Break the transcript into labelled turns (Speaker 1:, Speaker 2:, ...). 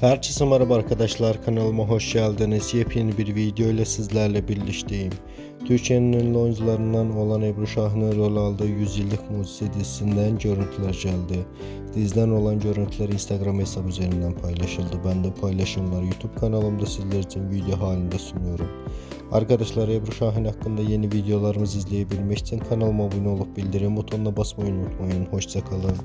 Speaker 1: Herkese merhaba arkadaşlar kanalıma hoş geldiniz. Yepyeni bir video ile sizlerle birlikteyim. Türkiye'nin ünlü oyuncularından olan Ebru Şah'ın rol aldığı 100 yıllık mucize dizisinden görüntüler geldi. Diziden olan görüntüler Instagram hesabı üzerinden paylaşıldı. Ben de paylaşımları YouTube kanalımda sizler için video halinde sunuyorum. Arkadaşlar Ebru Şahin hakkında yeni videolarımızı izleyebilmek için kanalıma abone olup bildirim butonuna basmayı unutmayın. Hoşçakalın.